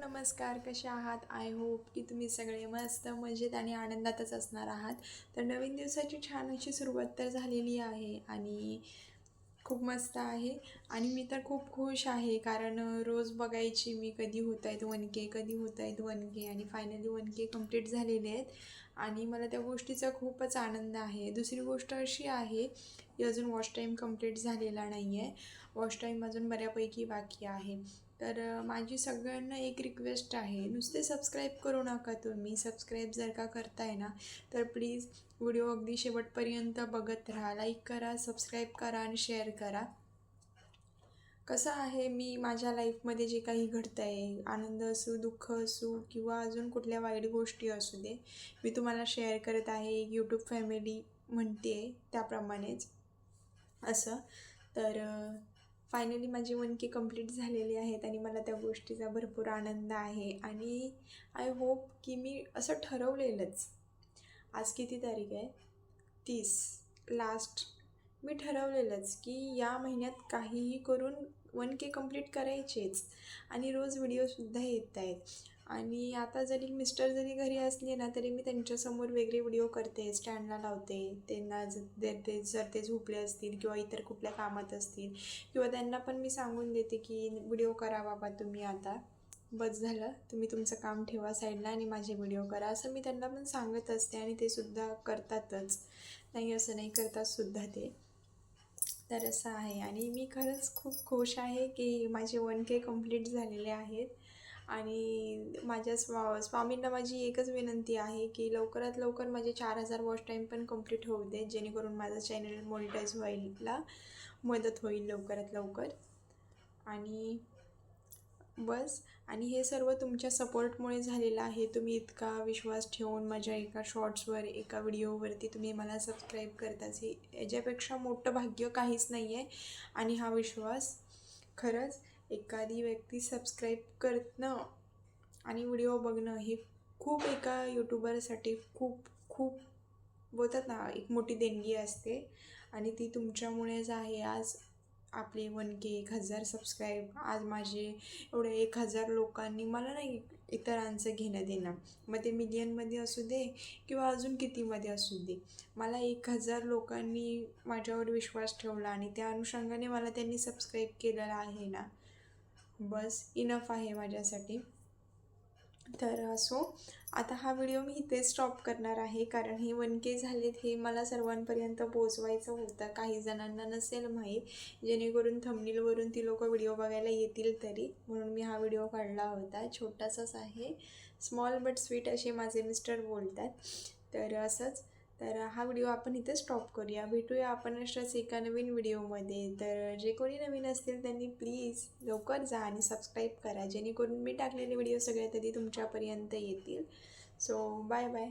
नमस्कार कसे आहात? आय होप की तुम्ही सगळे मस्त मजेत आणि आनंदातच असणार आहात. तर नवीन दिवसाची छान अशी सुरुवात तर झालेली आहे आणि खूप मस्त आहे. आणि मी तर खूप खुश आहे कारण रोज बघायची मी कधी होत आहेत वन के कधी होत आहेत वन के आणि फायनली वन के कंप्लीट झालेले आहेत. आणि मला त्या गोष्टीचा खूपच आनंद आहे. दुसरी गोष्ट अशी आहे की अजून वॉच टाईम कंप्लीट झालेला नाही आहे वॉच टाईम अजून बऱ्यापैकी बाकी आहे. तर माझी सगळ्यांना एक रिक्वेस्ट आहे. नुसते सबस्क्राईब करू नका तुम्ही. सबस्क्राईब जर का करताय ना तर प्लीज व्हिडिओ अगदी शेवटपर्यंत बघत राहा. लाईक करा सबस्क्राईब करा आणि शेअर करा. कसं आहे मी माझ्या लाईफमध्ये जे काही घडतं आहे आनंद असू दुःख असू किंवा अजून कुठल्या वाईट गोष्टी असू दे मी तुम्हाला शेअर करत आहे. एक यूट्यूब फॅमिली म्हणते त्याप्रमाणेच. असं. तर फायनली माझी वन के कंप्लीट झालेली आहेत आणि मला त्या गोष्टीचा भरपूर आनंद आहे. आणि आय होप की मी असं ठरवलेलंच. आज किती तारीख आहे? तीस. लास्ट मी ठरवलेलंच की या महिन्यात काहीही करून वन के कंप्लीट करायचेच. आणि रोज व्हिडिओसुद्धा येत आहेत. आणि आता जरी मिस्टर जरी घरी असले ना तरी मी त्यांच्यासमोर वेगळे व्हिडिओ करते स्टँडला लावते. त्यांना जर ते जर ते झोपले असतील किंवा इतर कुठल्या कामात असतील किंवा त्यांना पण मी सांगून देते की व्हिडिओ करा बाबा तुम्ही आता. बस झालं. तुम्ही तुमचं काम ठेवा साईडला आणि माझे व्हिडिओ करा. असं मी त्यांना पण सांगत असते आणि ते सुद्धा करतातच. नाही असं नाही करतात सुद्धा ते. तर असं आहे. आणि मी खरंच खूप खुश आहे की माझे वन के कंप्लीट झालेले आहेत. आणि माझ्या स्वा स्वामींना माझी एकच विनंती आहे की लवकरात लवकर माझे चार हजार वॉच टाईम पण कंप्लीट होऊ दे जेणेकरून माझा चॅनल मोनिटाईज व्हायला मदत होईल लवकरात लवकर. आणि बस आणि हे सर्व तुमच्या सपोर्टमुळे झालेलं आहे. तुम्ही इतका विश्वास ठेवून माझ्या एका शॉर्ट्सवर एका व्हिडिओवरती तुम्ही मला सबस्क्राईब करताच. हे याच्यापेक्षा मोठं भाग्य काहीच नाही आहे आणि हा विश्वास खरंच एखादी व्यक्ती सबस्क्राईब करणं आणि व्हिडिओ बघणं हे खूप एका यूट्यूबरसाठी खूप खूप बोलतात ना एक मोठी देणगी असते. आणि ती तुमच्यामुळेच आहे. आज आपले वन के एक हजार सबस्क्राईब आज माझे एवढे एक हजार लोकांनी मला नाही इतरांचं घेणं देणं. मग ते मिलियनमध्ये असू दे किंवा अजून कितीमध्ये असू दे. मला एक हजार लोकांनी माझ्यावर विश्वास ठेवला आणि त्या अनुषंगाने मला त्यांनी सबस्क्राईब केलेला आहे ना. बस इनफ आहे माझ्यासाठी. तर असो आता हा व्हिडिओ मी इथे स्टॉप करणार आहे. कारण हे वन के झालेत हे मला सर्वांपर्यंत पोचवायचं होतं. काही जणांना नसेल माहीत. जेणेकरून थंबनीलवरून ती लोक व्हिडिओ बघायला येतील तरी. म्हणून मी हा व्हिडिओ काढला होता. छोटासाच आहे. स्मॉल बट स्वीट असे माझे मिस्टर बोलतात. तर असंच. तर हा व्हिडिओ आपण इथे स्टॉप करूया. भेटूया आपण अशाच एका नवीन व्हिडिओमध्ये. तर जे कोणी नवीन असतील त्यांनी प्लीज लवकर जा आणि सबस्क्राईब करा. जेणेकरून मी टाकलेले व्हिडिओ सगळ्यात आधी तुमच्यापर्यंत येतील. So bye bye